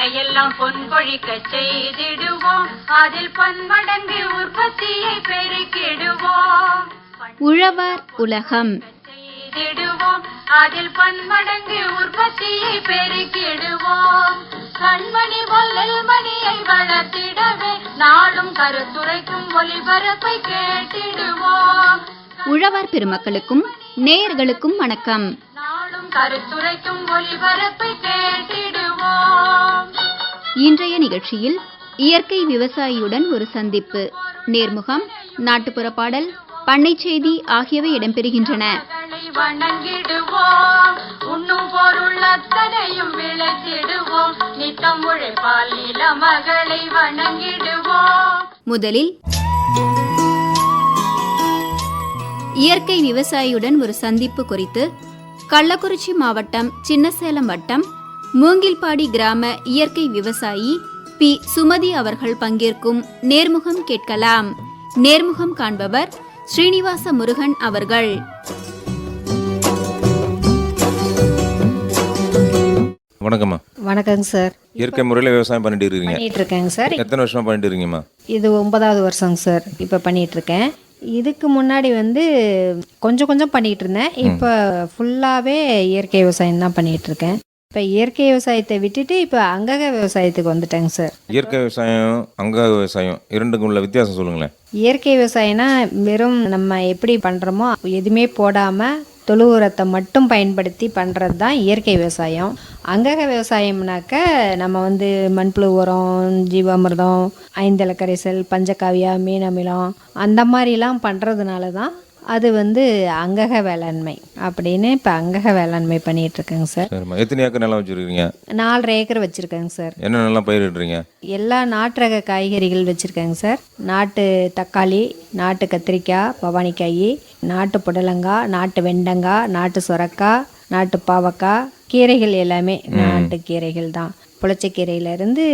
பண்ணையெல்லாம் பொன் கொழிக்க செய்திடுவோம். அதில் பன்மடங்கு உற்பத்தியை பெருக்கிடுவோம். உழவர் உலகம். செய்திடுவோம். அதில் பன்மடங்கு உற்பத்தியை பெருக்கிடுவோம். கண்மணி பொல்லல் மணியை வளர்த்திடவே நாளும் கருத்துரைக்கும் ஒளிபரப்பை கேட்டிடுவோம். உழவர் பெருமக்களுக்கும் நேயர்களுக்கும் வணக்கம். நாளும் கருத்துரைக்கும் ஒளிபரப்பை கேட்டிடுவோம். இன்றைய நிகழ்ச்சியில் இயற்கை விவசாயியுடன் ஒரு சந்திப்பு. நேர்முகம் நாட்டுப்புற பாடல் பண்ணை செய்தி ஆகியவை இடம்பெறுகின்றன. மகளை வணங்கிடுவோம் உண்ணும் பொருள் அத்தனையும் விளைத்திடுவோம் நித்தம் உழைப்பால் இள மகளை வணங்கிடுவோம். முதலில் இயற்கை விவசாயியுடன் ஒரு சந்திப்பு குறித்து கள்ளக்குறிச்சி மாவட்டம் சின்னசேலம் வட்டம் மூங்கில்பாடி கிராம இயற்கை விவசாயி பி. சுமதி அவர்கள் பங்கேற்கும் நேர்முகம் கேட்கலாம். நேர்முகம் காண்பவர் ஸ்ரீனிவாச முருகன் அவர்கள். வணக்கம்மா. வணக்கங்க சார். இயற்கை முறையில் விவசாயம் பண்ணிட்டு இருக்கீங்க. பண்ணிட்டு இருக்கேங்க சார். எத்தனை வருஷமா பண்ணிட்டு இருக்கீங்கம்மா? இது ஒன்பதாவது வருஷங்க சார் இப்போ பண்ணிட்டு இருக்கேன் இதுக்கு முன்னாடி வந்து கொஞ்சம் கொஞ்சம் பண்ணிட்டு இருந்தேன். இப்போ ஃபுல்லாகவே இயற்கை விவசாயம் தான் பண்ணிட்டு இருக்கேன் இப்போ இயற்கை விவசாயத்தை விட்டுட்டு இப்போ அங்கக விவசாயத்துக்கு வந்துட்டேங்க சார். இயற்கை விவசாயம் அங்க விவசாயம் இரண்டுக்கும் உள்ள வித்தியாசம் சொல்லுங்களேன். இயற்கை விவசாயம்னா வெறும் நம்ம எப்படி பண்ணுறோமோ எதுவுமே போடாமல் தொழு உரத்தை மட்டும் பயன்படுத்தி பண்ணுறது தான் இயற்கை விவசாயம். அங்கக விவசாயம்னாக்க நம்ம வந்து மண்புழு உரம் ஜீவாமிர்தம் ஐந்தல கரைசல் பஞ்சகாவியா மீன் அமிலம் அந்த மாதிரிலாம் பண்ணுறதுனால தான் அது வந்து அங்கக வேளாண்மை அப்படின்னு இப்போ அங்கக வேளாண்மை பண்ணிட்டு இருக்கேங்க சார். சரிம்மா. எத்தனை ஏக்கர் நிலம் வச்சிருக்கீங்க? நாலரை ஏக்கர் வச்சுருக்கேங்க சார். என்ன நல்லா பயிரிடுறீங்க? எல்லா நாட்டு ரக காய்கறிகள் வச்சுருக்கேங்க சார். நாட்டு தக்காளி நாட்டு கத்திரிக்காய் பவானிக்காய் நாட்டு புடலங்காய் நாட்டு வெண்டங்காய் நாட்டு சுரக்காய் நாட்டு பாவக்காய் கீரைகள் எல்லாமே நாட்டு கீரைகள் தான். புளச்சக்கீரையிலேருந்து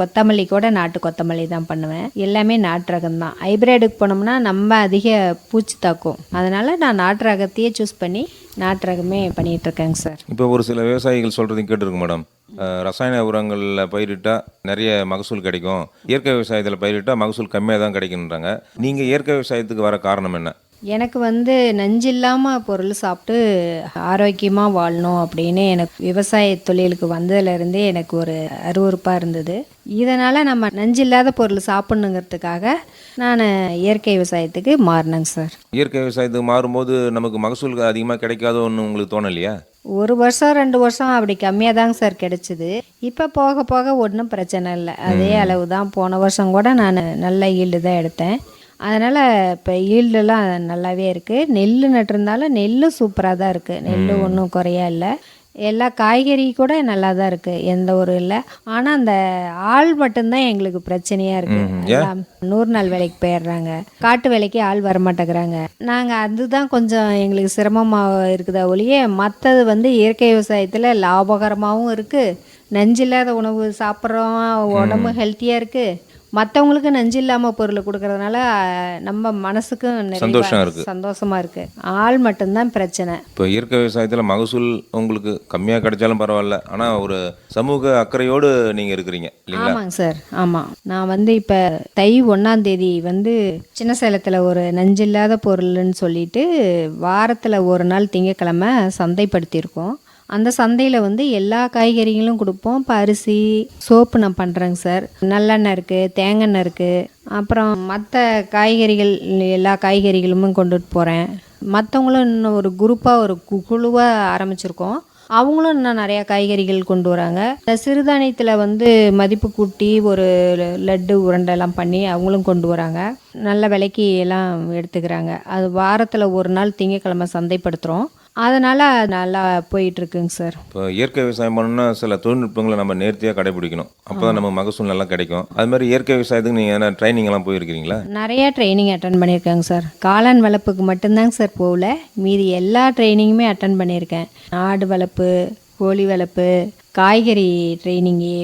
கொத்தமல்லி கூட நாட்டு கொத்தமல்லி தான் பண்ணுவேன். எல்லாமே நாட்டு ரகம் தான். ஹைப்ரிடுக்கு போனோம்னா நம்ம அதிக பூச்சி தாக்கும். அதனால் நான் நாட்டு ரகத்தையே சூஸ் பண்ணி நாட்டு ரகமே பண்ணிகிட்டு இருக்கேங்க சார். இப்போ ஒரு சில விவசாயிகள் சொல்கிறதையும் கேட்டிருக்கு மேடம். ரசாயன உரங்களில் பயிரிட்டால் நிறைய மகசூல் கிடைக்கும். இயற்கை விவசாயத்தில் பயிரிட்டால் மகசூல் கம்மியாக தான் கிடைக்குன்றாங்க நீங்கள் இயற்கை விவசாயத்துக்கு வர காரணம் என்ன? எனக்கு வந்து நஞ்சில்லாமல் பொருள் சாப்பிட்டு ஆரோக்கியமாக வாழணும் அப்படின்னு எனக்கு விவசாய தொழிலுக்கு வந்ததுலேருந்தே எனக்கு ஒரு அருவருப்பாக இருந்தது. இதனால் நம்ம நஞ்சில்லாத பொருள் சாப்பிட்ணுங்கிறதுக்காக நான் இயற்கை விவசாயத்துக்கு மாறினேங்க சார். இயற்கை விவசாயத்துக்கு மாறும்போது நமக்கு மகசூல் அதிகமாக கிடைக்காதோன்னு உங்களுக்கு தோணலையா? ஒரு வருஷம் ரெண்டு வருஷம் அப்படி கம்மியாக தாங்க சார் கிடைச்சிது. இப்போ போக போக ஒன்றும் பிரச்சனை இல்லை. அதே அளவு தான் போன வருஷம் கூட நான் நல்ல ஈல்டு தான் எடுத்தேன். அதனால் இப்போ ஈல்டெல்லாம் நல்லாவே இருக்குது நெல் நட்டிருந்தாலும் நெல் சூப்பராக தான் இருக்குது நெல் ஒன்றும் குறையா இல்லை. எல்லா காய்கறி கூட நல்லா தான் இருக்குது எந்த ஒரு இல்லை. ஆனால் அந்த ஆள் மட்டும்தான் எங்களுக்கு பிரச்சனையாக இருக்குது எல்லாம் நூறு நாள் வேலைக்கு போயிடுறாங்க. காட்டு வேலைக்கு ஆள் வரமாட்டேங்கிறாங்க நாங்கள் அதுதான் கொஞ்சம் எங்களுக்கு சிரமமாக இருக்குதா ஒழிய மற்றது வந்து இயற்கை விவசாயத்தில் லாபகரமாகவும் இருக்குது நஞ்சில்லாத உணவு சாப்பிட்றோம். உடம்பு ஹெல்த்தியாக இருக்குது மற்றவங்களுக்கு நஞ்சு இல்லாமல் பொருள் கொடுக்கறதுனால நம்ம மனசுக்கும் சந்தோஷம் இருக்கு. சந்தோஷமா இருக்கு. ஆள் மட்டும்தான் பிரச்சனை. இப்போ இயற்கை விவசாயத்தில் மகசூல் உங்களுக்கு கம்மியாக கிடைச்சாலும் பரவாயில்ல. ஆனால் ஒரு சமூக அக்கறையோடு நீங்கள் இருக்கிறீங்க ஆமாங்க சார். ஆமாம் நான் வந்து இப்போ தை ஒன்றாம் தேதி வந்து சின்ன சேலத்தில் ஒரு நஞ்சில்லாத பொருள்னு சொல்லிட்டு வாரத்தில் ஒரு நாள் திங்கக்கிழமை சந்தைப்படுத்தியிருக்கோம். அந்த சந்தையில் வந்து எல்லா காய்கறிகளும் கொடுப்போம். இப்போ அரிசி சோப்பு நான் பண்ணுறேங்க சார். நல்லெண்ணெய் இருக்குது தேங்காய் இருக்குது அப்புறம் மற்ற காய்கறிகள் எல்லா காய்கறிகளுமே கொண்டுட்டு போகிறேன் மற்றவங்களும் இன்னும் ஒரு குரூப்பாக ஒரு குழுவாக ஆரம்பிச்சிருக்கோம். அவங்களும் இன்னும் நிறையா காய்கறிகள் கொண்டு வராங்க. இந்த சிறுதானியத்தில் வந்து மதிப்பு கூட்டி ஒரு ல- லட்டு உருண்டைலாம் பண்ணி அவங்களும் கொண்டு வராங்க. நல்ல விலைக்கு எல்லாம் எடுத்துக்கிறாங்க. அது வாரத்தில் ஒரு நாள் திங்கக்கிழமை சந்தைப்படுத்துகிறோம் அதனால் நல்லா போயிட்டுருக்குங்க சார். இப்போ இயற்கை விவசாயம் பண்ணணும்னா சில தொழில்நுட்பங்களை நம்ம நேர்த்தியாக கடைபிடிக்கணும். அப்போ தான் நமக்கு மகசூல் நல்லா கிடைக்கும். அது மாதிரி இயற்கை விவசாயத்துக்கு நீங்கள் என்ன ட்ரைனிங் எல்லாம் போயிருக்கிறீங்களா நிறையா ட்ரைனிங் அட்டன் பண்ணியிருக்கேங்க சார். காளான் வளர்ப்புக்கு மட்டும்தாங்க சார் போகல. மீதி எல்லா ட்ரைனிங்குமே அட்டன் பண்ணியிருக்கேன். ஆடு வளர்ப்பு கோழி வளர்ப்பு காய்கறி ட்ரைனிங்கு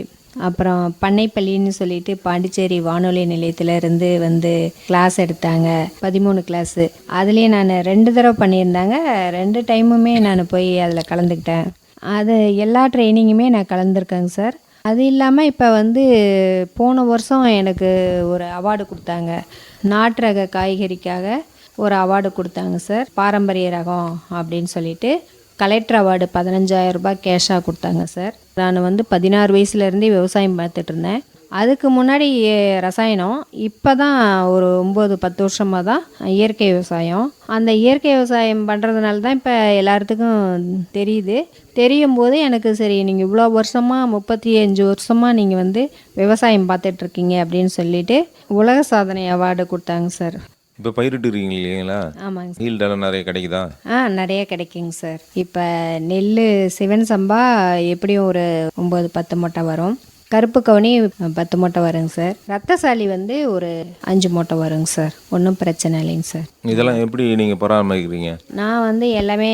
அப்புறம் பண்ணைப்பள்ளின்னு சொல்லிட்டு பாண்டிச்சேரி வானொலி நிலையத்தில் இருந்து வந்து கிளாஸ் எடுத்தாங்க. பதிமூணு கிளாஸு அதுலேயே நான் ரெண்டு தடவை பண்ணியிருந்தாங்க. ரெண்டு டைமுமே நான் போய் அதில் கலந்துக்கிட்டேன். அது எல்லா ட்ரைனிங்குமே நான் கலந்துருக்கேங்க சார். அது இல்லாமல் இப்போ வந்து போன வருஷம் எனக்கு ஒரு அவார்டு கொடுத்தாங்க. நாட்டு ரக காய்கறிக்காக ஒரு அவார்டு கொடுத்தாங்க சார். பாரம்பரிய ரகம் அப்படின்னு சொல்லிட்டு. கலெக்டர் அவார்டு பதினஞ்சாயிரம் ரூபாய் கேஷாக கொடுத்தாங்க சார். நான் வந்து பதினாறு வயசுலேருந்தே விவசாயம் பார்த்துட்டு இருந்தேன். அதுக்கு முன்னாடி ரசாயனம் இப்போ தான் ஒரு ஒம்பது பத்து வருஷமாக தான் இயற்கை விவசாயம். அந்த இயற்கை விவசாயம் பண்ணுறதுனால தான் இப்போ எல்லாத்துக்கும் தெரியுது. தெரியும் போது எனக்கு சரி நீங்கள் இவ்வளோ வருஷமாக முப்பத்தி அஞ்சு வருஷமாக நீங்கள் வந்து விவசாயம் பார்த்துட்ருக்கீங்க அப்படின்னு சொல்லிட்டு உலக சாதனை அவார்டு கொடுத்தாங்க சார். இப்போ பயிரிட்டு இருக்கீங்க இல்லைங்களா? ஆமாங்க சார். ஈல்டெல்லாம் நிறைய கிடைக்குதா? ஆ நிறைய கிடைக்குங்க சார். இப்போ நெல் சிவன் சம்பா எப்படியும் ஒரு ஒம்பது பத்து மூட்டை வரும். கருப்பு கவுனி பத்து மூட்டை வருங்க சார். ரத்தசாலி வந்து ஒரு அஞ்சு மூட்டை வருங்க சார். ஒன்றும் பிரச்சனை இல்லைங்க சார். இதெல்லாம் எப்படி நீங்கள் பராமரிக்கிறீங்க? நான் வந்து எல்லாமே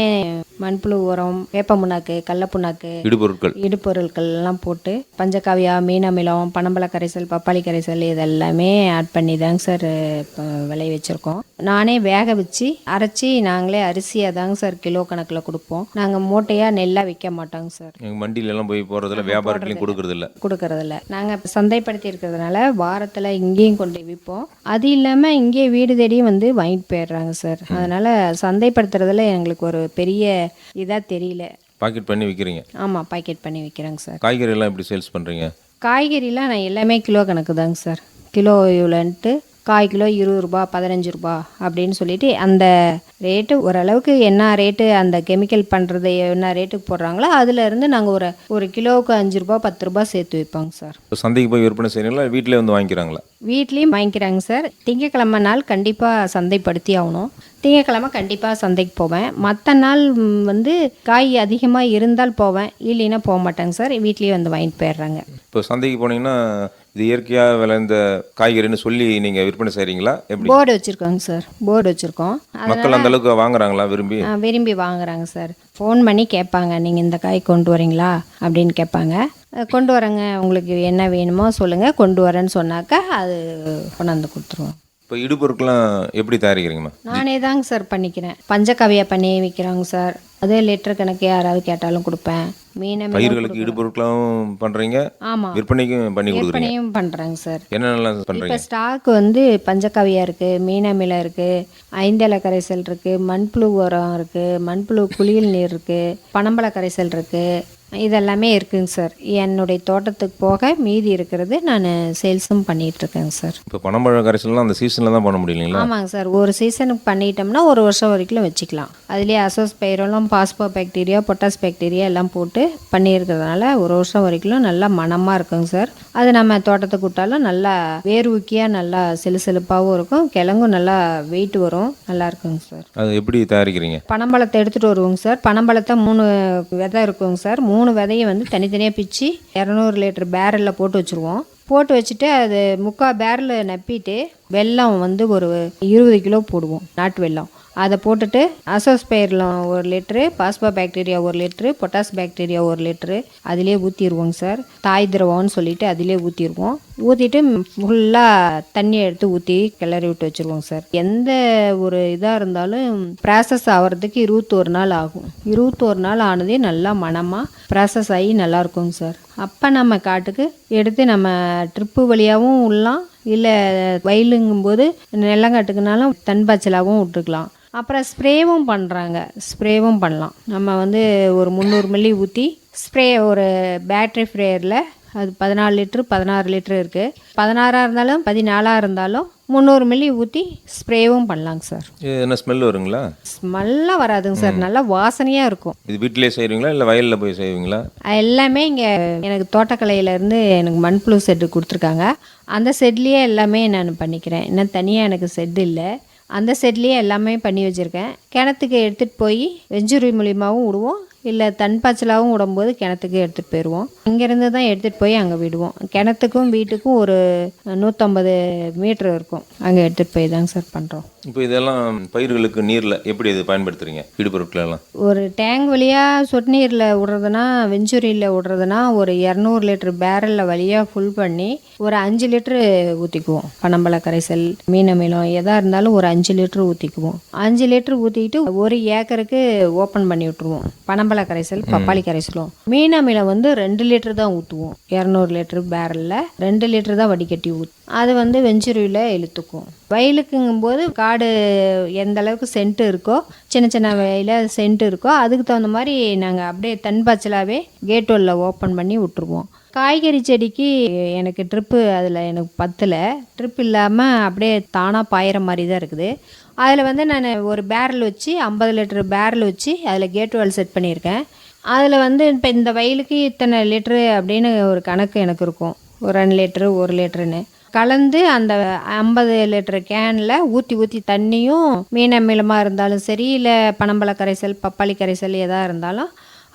மண்புழு உரம் வேப்ப புண்ணாக்கு கடல புண்ணாக்கு இடுபொருட்கள். இடுபொருட்கள் எல்லாம் போட்டு பஞ்சகாவியா மீன் அமிலம் பனம்பழ கரைசல் பப்பாளி கரைசல் இதெல்லாமே ஆட் பண்ணி தாங்க சார் விளைய வச்சுருக்கோம். நானே வேக வச்சு அரைச்சி நாங்களே அரிசியாக தாங்க சார் கிலோ கணக்கில் கொடுப்போம். நாங்கள் மூட்டையாக நெல்லாக விற்க மாட்டோங்க சார். எங்கள் மண்டியிலலாம் போய் போகிறதில்ல வியாபாரத்துலையும் கொடுக்கறதில்ல. கொடுக்கறதில்ல. நாங்கள் சந்தைப்படுத்தி இருக்கிறதுனால வாரத்தில் இங்கேயும் கொண்டு விற்போம் அது இல்லாமல் இங்கே வீடு தேடியும் வந்து வாங்கிட்டு போயிடுறாங்க சார். அதனால் சந்தைப்படுத்துறதுல எங்களுக்கு ஒரு பெரிய இதாக தெரியல. பாக்கெட் பண்ணி விற்கிறீங்க ஆமாம் பாக்கெட் பண்ணி விற்கிறேங்க சார். காய்கறி எல்லாம் எப்படி சேல்ஸ் பண்ணுறீங்க காய்கறிலாம் நான் எல்லாமே கிலோ கணக்கு தாங்க சார். கிலோ இவ்வளோன்ட்டு கால் கிலோ இருபது ரூபா பதினஞ்சு ரூபா அப்படின்னு சொல்லிட்டு அந்த ரேட்டு ஓரளவுக்கு என்ன ரேட்டு அந்த கெமிக்கல் பண்ணுறது என்ன ரேட்டுக்கு போடுறாங்களோ அதுல இருந்து நாங்கள் ஒரு ஒரு கிலோவுக்கு அஞ்சு ரூபா பத்து ரூபா சேர்த்து வைப்போங்க சார். சந்தைக்கு போய் விற்பனை செய்கிறீங்களா வீட்டிலே வந்து வாங்கிக்கிறாங்களா? வீட்லேயும் வாங்கிக்கிறாங்க சார். திங்கக்கிழமை நாள் கண்டிப்பாக சந்தைப்படுத்தி ஆகணும். திங்கக்கிழமை கண்டிப்பாக சந்தைக்கு போவேன். மற்ற நாள் வந்து காய் அதிகமாக இருந்தால் போவேன். இல்லைன்னா போக மாட்டேங்க சார். வீட்லேயே வந்து வாங்கிட்டு போயிடுறாங்க. இப்போ சந்தைக்கு போனீங்கன்னா இது இயற்கையாக விளைந்த காய்கறின்னு சொல்லி நீங்கள் விற்பனை செய்கிறீங்களா எப்படி? போர்டு வச்சுருக்கோங்க சார் போர்டு வச்சுருக்கோம். மக்கள் அந்த அளவுக்கு வாங்குறாங்களா விரும்பி? விரும்பி வாங்குறாங்க சார் ஃபோன் பண்ணி கேட்பாங்க நீங்கள் இந்த காய் கொண்டு வரீங்களா? அப்படின்னு கேட்பாங்க. கொண்டு வரேங்க. உங்களுக்கு என்ன வேணுமோ சொல்லுங்கள் கொண்டு வரேன்னு சொன்னாக்கா அது கொண்டாந்து கொடுத்துருவோம். இப்போ இடுபொருட்கள்லாம் எப்படி தயாரிக்கிறீங்கம்மா நானே தாங்க சார் பண்ணிக்கிறேன். பஞ்சகவியா பண்ணி விற்கிறாங்க சார் அதே லிட்டர் கணக்கு யாராவது கேட்டாலும் கொடுப்பேன். மீனை பயிர்களுக்கு இடுபொருட்களும் பண்ணுறீங்க ஆமாம் விற்பனைக்கும் பண்ணி கொடுக்குறீங்க? விற்பனையும் பண்ணுறாங்க சார் என்னென்னலாம் இப்போ பண்ணுறீங்க ஸ்டாக் வந்து பஞ்சகாவியா இருக்குது மீனமிலம் இருக்குது ஐந்தலை கரைசல் இருக்குது மண்புழு உரம் இருக்குது மண்புழு குளியல் நீர் இருக்குது பனம்பழ கரைசல் இருக்குது இதெல்லாமே இருக்குங்க சார். என்னுடைய தோட்டத்துக்கு போக மீதி இருக்கிறது நான் சேல்ஸும் பண்ணிகிட்ருக்கேங்க சார். இப்போ பனம்பழ கரைசல்லாம் அந்த சீசனில் தான் பண்ண முடியலைங்களா ஆமாங்க சார். ஒரு சீசனுக்கு பண்ணிட்டோம்னா ஒரு வருஷம் வரைக்கும் வச்சுக்கலாம். அதுலேயே அசோஸ் பயிரெல்லாம் பாஸ்போ பாக்டீரியா பொட்டாஸ் பாக்டீரியா எல்லாம் போட்டு பண்ணியிருக்கிறதுனால ஒரு வருஷம் வரைக்கும் நல்லா மணமாக இருக்குங்க சார். அது நம்ம தோட்டத்துக்கு விட்டாலும் நல்லா வேர் ஊக்கியாக நல்லா செலுசெலுப்பாகவும் இருக்கும். கிழங்கும் நல்லா வெயிட் வரும். நல்லா இருக்குங்க சார் அது எப்படி தயாரிக்கிறீங்க? பனம்பழத்தை எடுத்துகிட்டு வருவோங்க சார் பனம்பழத்தை மூணு விதை இருக்குங்க சார் மூணு விதையை வந்து தனித்தனியாக பிச்சு இரநூறு லிட்டர் பேரலில் போட்டு வச்சுருவோம். போட்டு வச்சுட்டு அது முக்கால் பேரல் நப்பிட்டு வெல்லம் வந்து ஒரு இருபது கிலோ போடுவோம் நாட்டு வெல்லம். அதை போட்டுட்டு அசோஸ்பயரில் ஒரு லிட்ரு பாஸ்பா பாக்டீரியா ஒரு லிட்ரு பொட்டாஸ் பாக்டீரியா ஒரு லிட்ரு அதிலே ஊற்றிடுவோங்க சார். தாய் திரவம்னு சொல்லிட்டு அதிலே ஊற்றிடுவோம் ஊற்றிட்டு ஃபுல்லாக தண்ணி எடுத்து ஊற்றி கிளறி விட்டு வச்சுருவோங்க சார். எந்த ஒரு இதாக இருந்தாலும் ப்ராசஸ் ஆகிறதுக்கு இருபத்தோரு நாள் ஆகும். இருபத்தோரு நாள் ஆனதே நல்லா மனமாக ப்ராசஸ் ஆகி நல்லாயிருக்குங்க சார். அப்போ நம்ம காட்டுக்கு எடுத்து நம்ம ட்ரிப்பு வழியாகவும் விடலாம் இல்லை வயலுங்கும்போது நிலங்காட்டுக்குனாலும் தன்பாய்ச்சலாகவும் விட்டுக்கலாம். அப்புறம் ஸ்ப்ரேவும் பண்ணுறாங்க ஸ்ப்ரேவும் பண்ணலாம். நம்ம வந்து ஒரு முந்நூறு மில்லி ஊற்றி ஸ்ப்ரே ஒரு பேட்ரி ஸ்ப்ரேயரில் அது பதினாலு லிட்ரு பதினாறு லிட்ரு இருக்குது பதினாறாக இருந்தாலும் பதினாலாக இருந்தாலும் முந்நூறு மில்லி ஊற்றி ஸ்ப்ரேவும் பண்ணலாங்க சார். இது என்ன ஸ்மெல் வருங்களா? ஸ்மெல்லாம் வராதுங்க சார். நல்லா வாசனையாக இருக்கும். இது வீட்டிலே செய்கிறீங்களா இல்லை வயலில் போய் செய்வீங்களா? எல்லாமே இங்கே எனக்கு தோட்டக்கலையிலேருந்து எனக்கு மண்புழு செட்டு கொடுத்துருக்காங்க. அந்த செட்லேயே எல்லாமே நான் பண்ணிக்கிறேன். இன்னும் தனியாக எனக்கு செட்டு இல்லை. அந்த செட்லேயே எல்லாமே பண்ணி வச்சுருக்கேன். கிணத்துக்கு எடுத்துகிட்டு போய் வெஞ்சுரி மூலியமாகவும் விடுவோம் இல்லை தன்பாய்ச்சலாகவும் விடும்போது கிணத்துக்கு எடுத்துகிட்டு போயிடுவோம் இங்கேருந்து தான் எடுத்துகிட்டு போய் அங்கே விடுவோம். கிணத்துக்கும் வீட்டுக்கும் ஒரு நூற்றம்பது மீட்ரு இருக்கும். அங்கே எடுத்துகிட்டு போய் தாங்க சார் பண்ணுறோம் இப்போ இதெல்லாம் பயிர்களுக்கு நீரில் எப்படி இது பயன்படுத்துறீங்க? இடுபொருட்கள் எல்லாம் ஒரு டேங்க் வழியாக சொட்டு நீரில் விடுறதுனா வெஞ்சுரியில் விடுறதுனா ஒரு இரநூறு லிட்டர் பேரலில் வழியாக ஃபுல் பண்ணி ஒரு அஞ்சு லிட்ரு ஊற்றிக்குவோம் பனம்பழ கரைசல் மீன் அமிலம் எதாக இருந்தாலும் ஒரு அஞ்சு லிட்ரு ஊற்றிக்குவோம் அஞ்சு லிட்ரு ஊற்றிக்கிட்டு ஒரு ஏக்கருக்கு ஓப்பன் பண்ணி விட்ருவோம் பனம்பழ பனம்பழ கரைசல் பப்பாளி கரைசலும். மீன் அமிலம் வந்து ரெண்டு லிட்டர் தான் ஊற்றுவோம் இரநூறு லிட்டர் பேரலில் ரெண்டு லிட்டர் தான் வடிகட்டி ஊற்றும் அது வந்து வெஞ்சுருவியில் இழுத்துக்கும். வயலுக்குங்கும்போது காடு எந்த அளவுக்கு சென்ட் இருக்கோ சின்ன சின்ன வயலில் சென்ட் இருக்கோ அதுக்கு தகுந்த மாதிரி நாங்கள் அப்படியே தன்பாய்ச்சலாகவே கேட் ஓப்பன் பண்ணி விட்டுருவோம். காய்கறி செடிக்கு எனக்கு ட்ரிப்பு அதில் எனக்கு பத்தில். ட்ரிப் இல்லாமல் அப்படியே தானாக பாயிற மாதிரி தான் இருக்குது. அதில் வந்து நான் ஒரு பேரல் வச்சு ஐம்பது லிட்டர் பேரல் வச்சு அதில் கேட் வால் செட் பண்ணியிருக்கேன். அதில் வந்து இப்போ இந்த வயலுக்கு இத்தனை லிட்ரு அப்படின்னு ஒரு கணக்கு எனக்கு இருக்கும். ஒரு ரெண்டு லிட்ரு ஒரு லிட்டருன்னு கலந்து அந்த ஐம்பது லிட்டர் கேனில் ஊற்றி ஊற்றி தண்ணியும் மீன் அமிலமாக இருந்தாலும் சரி இல்லை பனம்பழ கரைசல் பப்பாளி கரைசல் எதாக இருந்தாலும்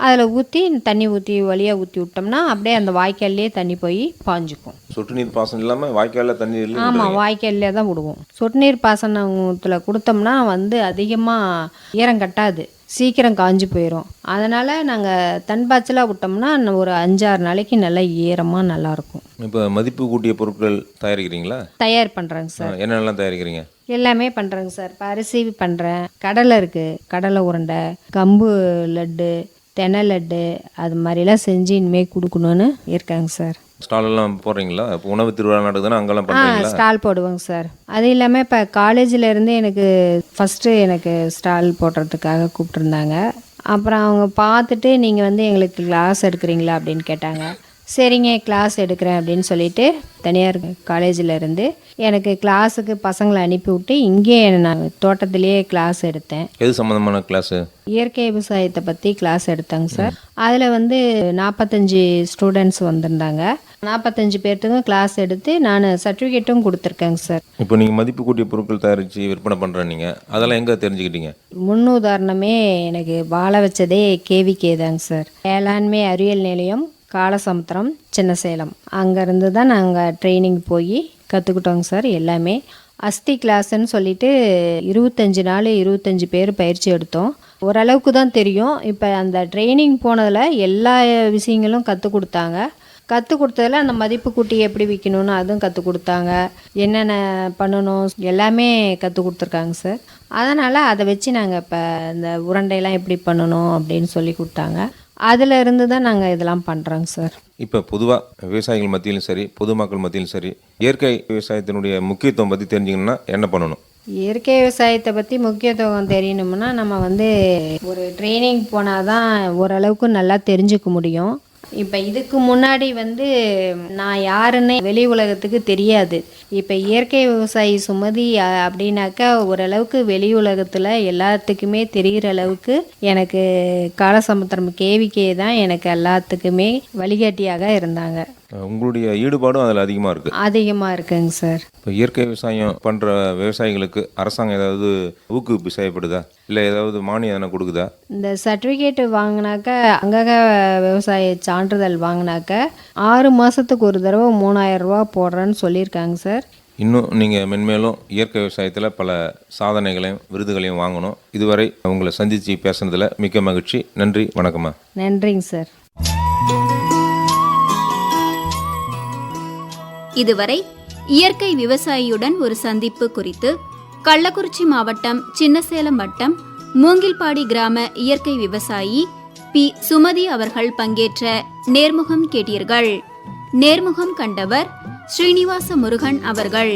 அதில் ஊற்றி தண்ணி ஊற்றி வழியாக ஊற்றி விட்டோம்னா அப்படியே அந்த வாய்க்கால்லையே தண்ணி போய் பாஞ்சுக்கும். சொட்டு நீர் பாசனம் இல்லாமல் வாய்க்காலில் தண்ணி ஆமாம் வாய்க்கால்லே தான் விடுவோம். சொட்டு நீர் பாசனத்தில் கொடுத்தோம்னா வந்து அதிகமாக ஈரம் கட்டாது. சீக்கிரம் காஞ்சு போயிடும் அதனால் நாங்கள் தன்பாய்ச்சலாக விட்டோம்னா ஒரு அஞ்சாறு நாளைக்கு நல்லா ஈரமாக நல்லாயிருக்கும். இப்போ மதிப்பு கூட்டிய பொருட்கள் தயாரிக்கிறீங்களா? தயார் பண்ணுறேங்க சார். என்னென்னலாம் தயாரிக்கிறீங்க? எல்லாமே பண்ணுறேங்க சார். இப்போ அரிசி பண்ணுறேன் கடலை இருக்குது கடலை உருண்டை கம்பு லட்டு தெனை லட்டு அது மாதிரிலாம் செஞ்சு இனிமேல் கொடுக்கணுன்னு இருக்காங்க சார். ஸ்டால் எல்லாம் போடுறீங்களா? இப்போ உணவு திருவிழா நடக்குதுன்னா அங்கெல்லாம் ஆ பண்ணுறீங்களா ஸ்டால் போடுவோங்க சார். அது இல்லாமல் இப்போ காலேஜில் இருந்து எனக்கு ஃபஸ்ட்டு எனக்கு ஸ்டால் போடுறதுக்காக கூப்பிட்ருந்தாங்க அப்புறம் அவங்க பார்த்துட்டு நீங்கள் வந்து எங்களுக்கு கிளாஸ் எடுக்கிறீங்களா அப்படின்னு கேட்டாங்க. சரிங்க கிளாஸ் எடுக்கிறேன் அப்படின்னு சொல்லிட்டு தனியார் காலேஜில் இருந்து எனக்கு கிளாஸுக்கு பசங்களை அனுப்பி விட்டு இங்கேயே நான் தோட்டத்திலேயே கிளாஸ் எடுத்தேன். எது சம்மந்தமான கிளாஸு இயற்கை விவசாயத்தை பற்றி கிளாஸ் எடுத்தாங்க சார் அதில் வந்து நாற்பத்தஞ்சு ஸ்டூடெண்ட்ஸ் வந்திருந்தாங்க. நாற்பத்தஞ்சு பேர்த்துக்கும் கிளாஸ் எடுத்து நான் சர்டிஃபிகேட்டும் கொடுத்துருக்கேங்க சார் இப்போ நீங்கள் மதிப்பு கூட்டிய பொருட்கள் தயாரித்து விற்பனை பண்ணுறேன் நீங்கள் அதெல்லாம் எங்கே தெரிஞ்சுக்கிட்டீங்க? முன்னுதாரணமே எனக்கு வாழ வச்சதே கேவிகே தாங்க சார் வேளாண்மை அறிவியல் நிலையம் காலசமுத்திரம் சின்ன சேலம் அங்கேருந்து தான் நாங்கள் ட்ரைனிங் போய் கற்றுக்கிட்டோங்க சார் எல்லாமே. அஸ்தி கிளாஸ்ன்னு சொல்லிட்டு இருபத்தஞ்சி நாள் இருபத்தஞ்சி பேர் பயிற்சி எடுத்தோம். ஓரளவுக்கு தான் தெரியும். இப்போ அந்த ட்ரைனிங் போனதில் எல்லா விஷயங்களும் கற்றுக் கொடுத்தாங்க. கற்றுக் கொடுத்ததில் அந்த மதிப்பு கூட்டி எப்படி விற்கணும்னு அதுவும் கற்றுக் கொடுத்தாங்க. என்னென்ன பண்ணணும் எல்லாமே கற்றுக் கொடுத்துருக்காங்க சார். அதனால் அதை வச்சு நாங்கள் இப்போ இந்த உருண்டையெல்லாம் எப்படி பண்ணணும் அப்படின்னு சொல்லி கொடுத்தாங்க. அதில் இருந்து தான் நாங்கள் இதெல்லாம் பண்ணுறோங்க சார். இப்போ பொதுவாக விவசாயிகள் மத்தியிலும் சரி பொதுமக்கள் மத்தியிலும் சரி இயற்கை விவசாயத்தினுடைய முக்கியத்துவம் பற்றி தெரிஞ்சுக்கணும்னா என்ன பண்ணணும்? இயற்கை விவசாயத்தை பற்றி முக்கியத்துவம் தெரியணும்னா நம்ம வந்து ஒரு ட்ரைனிங் போனால் தான் ஓரளவுக்கு நல்லா தெரிஞ்சுக்க முடியும். இப்போ இதுக்கு முன்னாடி வந்து நான் யாருன்னு வெளி உலகத்துக்கு தெரியாது. இப்போ இயற்கை விவசாயி சுமதி அப்படின்னாக்கா ஓரளவுக்கு வெளி உலகத்தில் எல்லாத்துக்குமே தெரிகிற அளவுக்கு எனக்கு காலசமுத்திரம் கேவிகே தான் எனக்கு எல்லாத்துக்குமே வழிகாட்டியாக இருந்தாங்க. உங்களுடைய ஈடுபாடும் அதில் அதிகமாக இருக்குது அதிகமாக இருக்குங்க சார். இப்போ இயற்கை விவசாயம் பண்ணுற விவசாயிகளுக்கு அரசாங்கம் ஏதாவது ஊக்குவிப்பு செய்யப்படுதா? இல்லை ஏதாவது மானியம் எதனா கொடுக்குதா? இந்த சர்டிஃபிகேட் வாங்கினாக்க அங்கக விவசாய சான்றிதழ் வாங்கினாக்க ஆறு மாதத்துக்கு ஒரு தடவை மூணாயிரம் ரூபா போடுறேன்னு சொல்லியிருக்காங்க சார். இன்னும் நீங்கள் மென்மேலும் இயற்கை விவசாயத்தில் பல சாதனைகளையும் விருதுகளையும் வாங்கணும். இதுவரை உங்களை சந்தித்து பேசுனதில் மிக்க மகிழ்ச்சி. நன்றி வணக்கம்மா. நன்றிங்க சார். இதுவரை இயற்கை விவசாயியுடன் ஒரு சந்திப்பு குறித்து கள்ளக்குறிச்சி மாவட்டம் சின்னசேலம் வட்டம் மூங்கில்பாடி கிராம இயற்கை விவசாயி பி. சுமதி அவர்கள் பங்கேற்ற நேர்முகம் கேட்டீர்கள். நேர்முகம் கண்டவர் ஸ்ரீனிவாச முருகன் அவர்கள்.